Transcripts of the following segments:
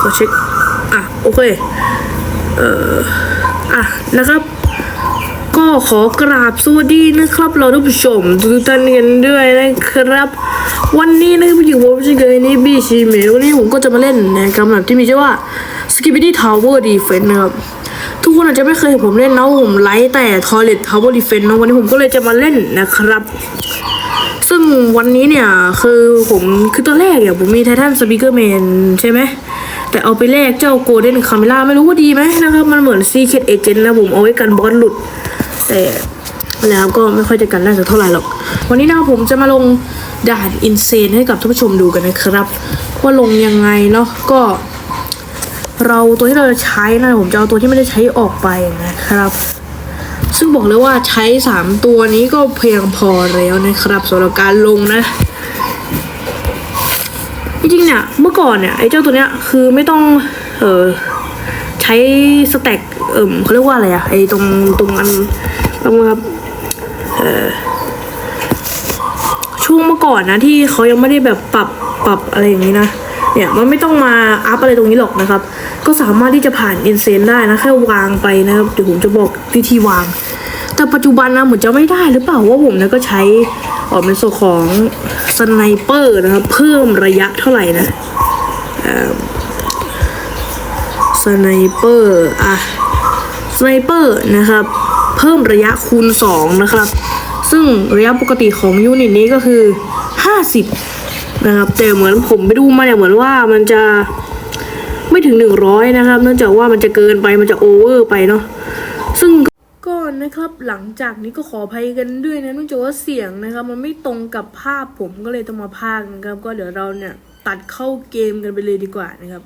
ขอเช็ค อะ โอเค เอ่อ อะ นะครับ ก็ขอกราบสวัสดีนะครับ เราท่านผู้ชมทุกท่านกันด้วยนะครับ วันนี้นะครับอยู่ผมชื่เกยนี่บีชีเมวันนี้ผมก็จะมาเล่นนะครับแบบที่มีชื่อว่า Skibidi Tower Defense นะครับทุกคนอาจจะไม่เคยเห็นผมเล่นนะผมไลฟ์แต่ Toilet Tower Defense นะวันนี้ผมก็เลยจะมาเล่นนะครับซึ่งวันนี้เนี่ยคือผมคือตอนแรกเนี่ยผมมีไททันสปีกเกอร์แมนใช่ไหม แต่เอาไปแลกเจ้าโกลเด้นคาเมล่าไม่รู้ว่าดีไหมนะครับ มันเหมือนซีเค t เอเจนต์นะผมเอาไว้กันบอสหลุด แต่แล้วก็ไม่ค่อยจะกันได้สักเท่าไหร่หรอก วันนี้นะผมจะมาลงด่านอินเซนให้กับท่านผู้ชมดูกันนะครับ ว่าลงยังไงเนาะก็ เราตัวที่เราจะใช้นะผมจะเอาตัวที่ไม่ได้ใช้ออกไปนะครับ ซึ่งบอกเลยว่าใช้สามตัวนี้ก็เพียงพอแล้วนะครับสำหรับการลงนะ จริงๆเนี่ยเมื่อก่อนเนี่ยไอ้เจ้าตัวเนี้ยคือไม่ต้องเออใช้สแต็กเอิมเขาเรียกว่าอะไรอะไอ้ตรงตรงอันตรงครับเออช่วงเมื่อก่อนนะที่เขายังไม่ได้แบบปรับปรับอะไรอย่างนี้นะเนี่ยมันไม่ต้องมาอัพอะไรตรงนี้หรอกนะครับ ก็สามารถที่จะผ่านอินเซนได้นะแค่วางไปนะครับเดี๋ยวผมจะบอกวิธีวาง แต่ปัจจุบันนะเหมือนจะไม่ได้หรือเปล่าว่าผมเนี่ยก็ใช้ ออกเป็นส่วนของสไนเปอร์นะครับ เพิ่มระยะเท่าไหร่นะสไนเปอร์อะสไนเปอร์นะครับ เพิ่มระยะคูณ 2 นะครับ ซึ่งระยะปกติของยูนิตนี้ก็คือ 50 นะครับ แต่เหมือนผมไปดูมาเนี่ยเหมือนว่ามันจะไม่ถึง 100 นะครับ เนื่องจากว่ามันจะเกินไปมันจะโอเวอร์ไปเนาะซึ่ง ก่อนนะครับหลังจากนี้ก็ขออภัยกันด้วยนะเนื่องจากว่าเสียงนะครับ มันไม่ตรงกับภาพผมก็เลยต้องมาพากนะครับ ก็เดี๋ยวเราเนี่ยตัดเข้าเกมกันไปเลยดีกว่านะครับ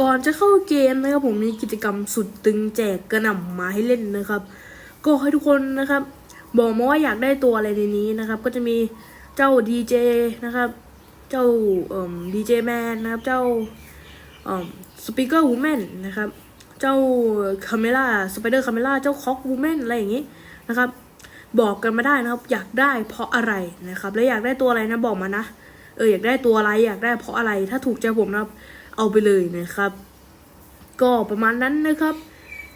ก่อนจะเข้าเกมนะครับผมมีกิจกรรมสุดตึงแจกกระหน่ำมาให้เล่นนะครับ ก็ให้ทุกคนนะครับ บอกมาว่าอยากได้ตัวอะไรในนี้นะครับ ก็จะมีเจ้าดีเจนะครับ เจ้าดีเจแมนนะครับ เจ้าสปีกเกอร์วูแมนนะครับ เจ้าคาเมล่าสไปเดอร์คาเมล่าเจ้าคอกวูแมนอะไรอย่างนี้นะครับ บอกกันมาได้นะครับ อยากได้เพราะอะไรนะครับ แล้วอยากได้ตัวอะไรนะบอกมานะเอออยากได้ตัวอะไรอยากได้เพราะอะไรถ้าถูกใจผมนะครับ เอาไปเลยนะครับ ก็ประมาณนั้นนะครับ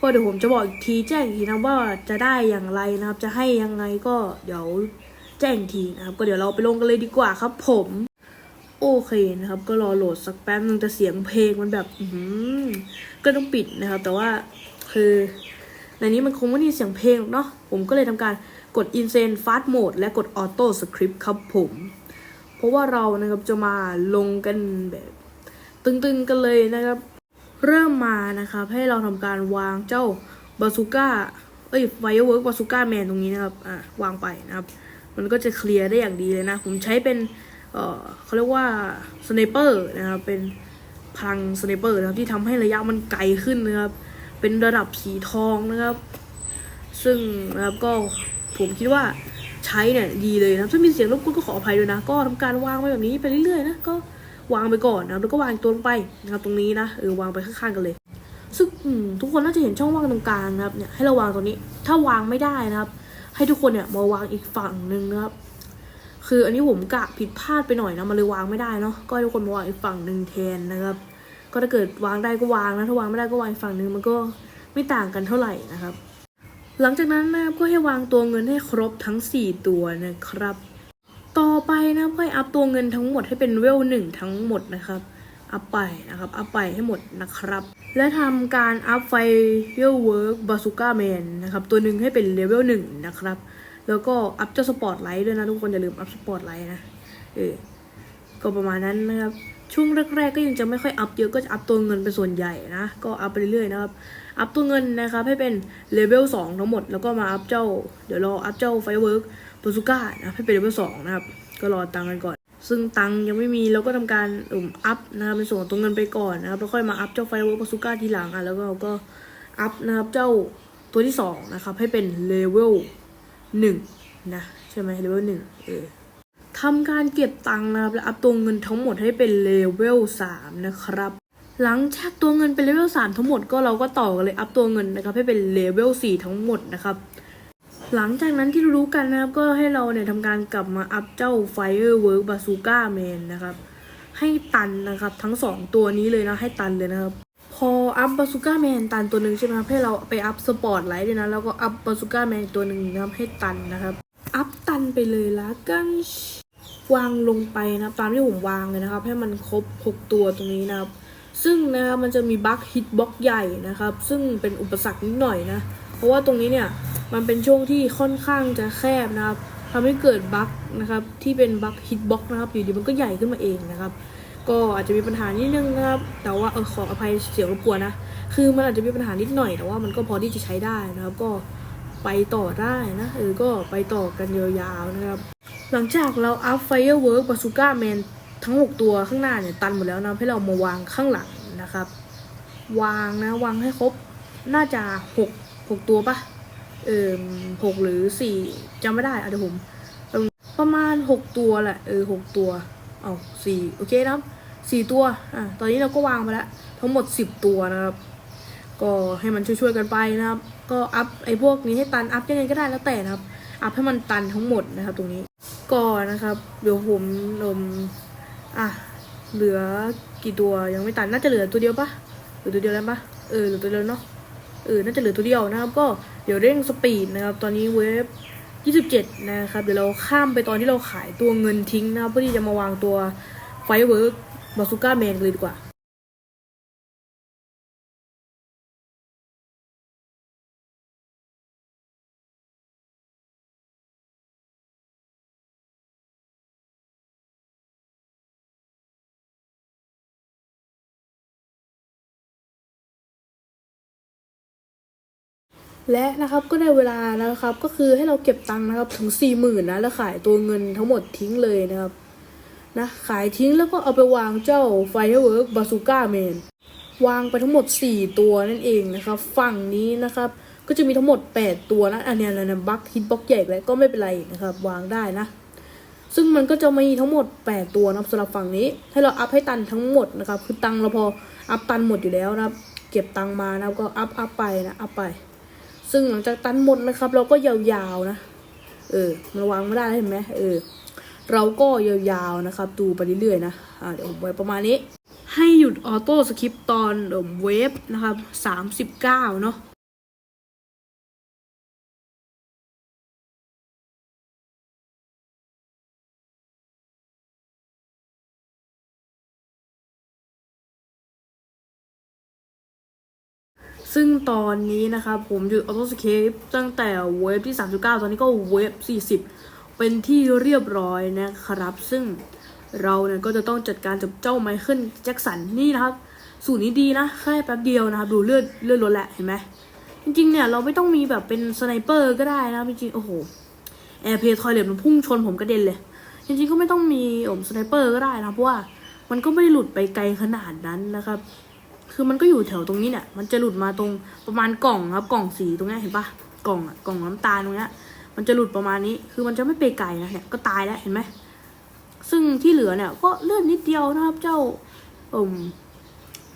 ก็เดี๋ยวผมจะบอกอีกทีแจ้งอีกทีนะว่าจะได้อย่างไรนะครับ จะให้ยังไงก็เดี๋ยวแจ้งทีนะครับ ก็เดี๋ยวเราไปลงกันเลยดีกว่าครับผม โอเคนะครับ ก็รอโหลดสักแป๊บนึงแต่เสียงเพลงมันแบบอืก็ต้องปิดนะครับ แต่ว่าคือในนี้มันคงไม่มีเสียงเพลงเนาะผมก็เลยทำการกด Insane Fast Mode และกด Auto Script ครับผม เพราะว่าเรานะครับจะมาลงกันแบบ ตึงๆกันเลยนะครับ เริ่มมานะครับให้เราทำการวางเจ้าบาซูก้าเอ้ยไฟเวิร์กบาซูก้าแมนตรงนี้นะครับ อะ วางไปนะครับ มันก็จะเคลียร์ได้อย่างดีเลยนะ ผมใช้เป็น เออเขาเรียกว่าสไนเปอร์นะครับเป็นพลังสไนเปอร์นะครับที่ทำให้ระยะมันไกลขึ้นนะครับ เป็นระดับสีทองนะครับ ซึ่งนะครับก็ผมคิดว่าใช้เนี่ยดีเลยนะถ้ามีเสียงรบกวนก็ขออภัยด้วยนะ ก็ทำการวางไว้แบบนี้ไปเรื่อยๆนะก็วางไปก่อนนะครับแล้วก็วางตัวลงไปนะครับตรงนี้นะเออวางไปข้างๆกันเลย ซึ่งทุกคนน่าจะเห็นช่องว่างตรงกลางนะครับเนี่ยให้เราวางตรงนี้ ถ้าวางไม่ได้นะครับ ให้ทุกคนเนี่ยมาวางอีกฝั่งหนึ่งนะครับ คืออันนี้ผมกะผิดพลาดไปหน่อยนะมันเลยวางไม่ได้เนาะก็ทุกคนมาวางอีกฝั่งหนึ่งแทนนะครับ ก็ถ้าเกิดวางได้ก็วางนะถ้าวางไม่ได้ก็วางอีกฝั่งหนึ่งมันก็ไม่ต่างกันเท่าไหร่นะครับ หลังจากนั้นนะครับก็ให้วางตัวเงินให้ครบทั้ง 4 ตัวนะครับ ต่อไปนะก็ให้อัพตัวเงินทั้งหมดให้เป็นเวลหนึ่งทั้งหมดนะครับอัพไปนะครับอัพไปให้หมดนะครับ และทำการอัพไฟเวลเวิร์กบาซูก้าแมนนะครับ ตัวหนึ่งให้เป็นเลเวลหนึ่งนะครับ แล้วก็อัพเจ้าสปอตไลท์ด้วยนะทุกคนอย่าลืมอัพสปอตไลท์นะเออก็ประมาณนั้นนะครับช่วงแรกๆก็ยังจะไม่ค่อยอัพเยอะก็จะอัพตัวเงินเป็นส่วนใหญ่นะก็อัพไปเรื่อยๆนะครับอัพตัวเงินนะครับให้เป็นเลเวล2ทั้งหมดแล้วก็มาอัพเจ้าเดี๋ยวรออัพเจ้าไฟเวิร์กบาซูก้านะให้เป็นเลเวล2นะครับก็รอตังค์กันก่อน ซึ่งตังค์ยังไม่มีเราก็ทำการอุ่มอัพนะครับเป็นส่วนตัวเงินไปก่อนนะครับแล้วค่อยมาอัพเจ้าไฟเวิร์กบาซูก้าทีหลังอะแล้วก็เราก็อัพนะครับเจ้าตัวที่สองนะครับให้เป็นเลเวล หนึ่งนะใช่ไหมเลเวลหนึ่งเออทำการเก็บตังค์นะครับ และอัพตัวเงินทั้งหมดให้เป็นเลเวล3นะครับ หลังจากตัวเงินเป็นเลเวล3ทั้งหมดก็เราก็ต่อกันเลยอัพตัวเงินนะครับให้เป็นเลเวล4ทั้งหมดนะครับหลังจากนั้นที่รู้กันนะครับก็ให้เราเนี่ยทำการกลับมาอัพเจ้า Firework Bazooka Man นะครับ ให้ตันนะครับ ทั้งสองตัวนี้เลยนะให้ตันเลยนะครับ พออัพบาซูก้าแมนตันตัวหนึ่งใช่ไหมครับให้เราไปอัพสปอร์ตไลท์ด้วยนะแล้วก็อัพบาซูก้าแมนตัวหนึ่งนะครับให้ตันนะครับ อัพตันไปเลยละกันวางลงไปนะตามที่ผมวางเลยนะครับ ให้มันครบ 6 ตัวตรงนี้นะครับ ซึ่งนะครับมันจะมีบั๊กฮิตบล็อกใหญ่นะครับ ซึ่งเป็นอุปสรรคนิดหน่อยนะ เพราะว่าตรงนี้เนี่ยมันเป็นช่วงที่ค่อนข้างจะแคบนะครับทำให้เกิดบั๊กนะครับที่เป็นบั๊กฮิตบล็อกนะครับอยู่ดีมันก็ใหญ่ขึ้นมาเองนะครับ ก็อาจจะมีปัญหานิดนึงนะครับ แต่ว่าเออขออภัยเสียงรบกวนนะ คือมันอาจจะมีปัญหานิดหน่อย แต่ว่ามันก็พอที่จะใช้ได้นะครับ ก็ไปต่อได้นะเออก็ไปต่อกันยาวๆนะครับ หลังจากเราอัพไฟเออร์เวิร์กบาซูก้าแมนทั้ง 6 ตัวข้างหน้าเนี่ยตันหมดแล้วนะให้เรามาวางข้างหลังนะครับ วางนะวางให้ครบน่าจะหกหกตัวปะเออหกหรือสี่จำไม่ได้อะเดี๋ยวผมประมาณหกตัวแหละเออหกตัว เอาสี่โอเคนะครับสี่ตัวอะตอนนี้เราก็วางไปแล้วทั้งหมดสิบตัวนะครับ ก็ให้มันช่วยๆกันไปนะครับ ก็อัพไอ้พวกนี้ให้ตันอัพยังไงก็ได้แล้วแต่นะครับ อัพให้มันตันทั้งหมดนะครับตรงนี้ก็นะครับเดี๋ยวผมลมอะเหลือกี่ตัวยังไม่ตันน่าจะเหลือตัวเดียวปะเหลือตัวเดียวแล้วปะเออเหลือตัวเดียวเนาะเออน่าจะเหลือตัวเดียวนะครับ ก็เดี๋ยวเร่งสปีดนะครับ ตอนนี้เวฟ 27 นะครับ เดี๋ยวเราข้ามไปตอนที่เราขายตัวเงินทิ้งนะเพื่อที่จะมาวางตัวไฟเวิร์กบาซูก้าแมนเลยดีกว่า และนะครับก็ได้เวลานะครับ ก็คือให้เราเก็บตังค์นะครับถึงสี่หมื่นนะแล้วขายตัวเงินทั้งหมดทิ้งเลยนะครับนะขายทิ้งแล้วก็เอาไปวางเจ้า Firework Bazooka Man วางไปทั้งหมด 4 ตัวนั่นเองนะครับ ฝั่งนี้นะครับ ก็จะมีทั้งหมด 8 ตัวนะอันนี้ยนะบักฮิตบ็อกใหญ่ไปก็ไม่เป็นไรนะครับ วางได้นะ ซึ่งมันก็จะมีทั้งหมด 8 ตัวนะครับสำหรับฝั่งนี้ ให้เราอัพให้ตันทั้งหมดนะครับ คือตังเราพออัพตันหมดอยู่แล้วนะครับ เก็บตังมานะก็อัพอัพไปนะอัพไป ซึ่งหลังจากตันหมดนะครับ เราก็ยาวๆนะ เออมันวางไม่ได้เห็นไหมเออ เราก็ยาวๆนะครับ ดูไปเรื่อยๆนะอ่าเดี๋ยวผมไว้ประมาณนี้ ให้หยุดออโต้สคริปตอนเวฟนะครับสามสิบเก้าเนาะ ซึ่งตอนนี้นะครับผมหยุดออโต้สเคปตั้งแต่เวฟที่ 39 ตอนนี้ก็เวฟ 40 เป็นที่เรียบร้อยนะครับ ซึ่งเราเนี่ยก็จะต้องจัดการกับเจ้าไมเคิลแจ็คสันนี่นะครับ สูตรนี้ดีนะ แค่แป๊บเดียวนะครับ ดูเลือดเลือดลดแหละเห็นไหมจริงๆเนี่ยเราไม่ต้องมีแบบเป็นสไนเปอร์ก็ได้นะจริงๆโอ้โหแอร์เพย์ทอยเลตมันพุ่งชนผมกระเด็นเลย จริงๆก็ไม่ต้องมีอมสไนเปอร์ก็ได้นะเพราะว่ามันก็ไม่ได้หลุดไปไกลขนาดนั้นนะครับ คือมันก็อยู่แถวตรงนี้เนี่ย มันจะหลุดมาตรงประมาณกล่องครับกล่องสีตรงนี้เห็นปะกล่องอะกล่องน้ำตาลตรงเนี้ยมันจะหลุดประมาณนี้ คือมันจะไม่ไปไกลนะเนี่ยก็ตายแล้วเห็นไหมซึ่งที่เหลือเนี่ยก็เลื่อนนิดเดียวนะครับเจ้าอ่ม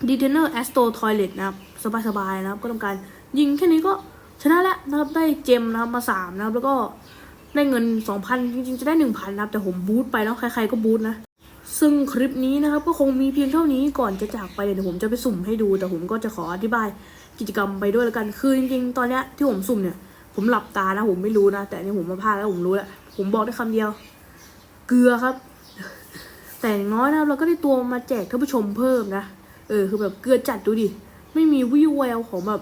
ดีเทนเนอร์แอสโตทอยเลตนะครับสบายๆนะครับ ก็ทำการยิงแค่นี้ก็ชนะแล้วนะครับได้เจมนะครับมาสามนะครับแล้วก็ได้เงินสองพันจริงๆ จะได้หนึ่งพันนะครับ แต่ผมบูทไปแล้วใครๆก็บูทนะ ซึ่งคลิปนี้นะครับก็คงมีเพียงเท่านี้ก่อนจะจากไปเดี๋ยวผมจะไปสุ่มให้ดู แต่ผมก็จะขออธิบายกิจกรรมไปด้วยแล้วกันคือจริงๆตอนเนี้ยที่ผมสุ่มเนี่ย ผมหลับตานะผมไม่รู้นะ แต่อันนี่ผมมาพลาดแล้วผมรู้แล้วผมบอกได้คำเดียว เกลือครับ แต่อย่างน้อยนะเราก็ได้ตัวมาแจกท่านผู้ชมเพิ่มนะเออคือแบบเกลือจัดดูดิไม่มีวิวแววของแบบ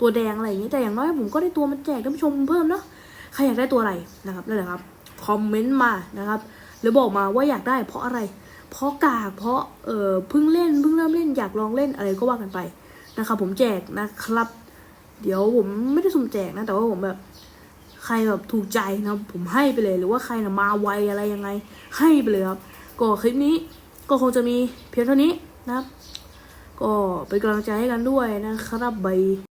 ตัวแดงอะไรอย่างนี้แต่อย่างน้อยผมก็ได้ตัวมาแจกท่านผู้ชมเพิ่มเนาะใครอยากได้ตัวอะไรนะครับนั่นแหละครับคอมเมนต์มานะครับ หรือบอกมาว่าอยากได้เพราะอะไร เพราะกากเพราะเออเพิ่งเล่นเพิ่งเริ่มเล่นอยากลองเล่นอะไรก็ว่ากันไปนะครับผมแจกนะครับ เดี๋ยวผมไม่ได้สุ่มแจกนะ แต่ว่าผมแบบใครแบบถูกใจนะผมให้ไปเลยหรือว่าใครนะมาไวอะไรยังไง ให้ไปเลยครับ ก็คลิปนี้ก็คงจะมีเพียงเท่านี้นะครับ ก็เป็นกำลังใจให้กันด้วยนะครับบาย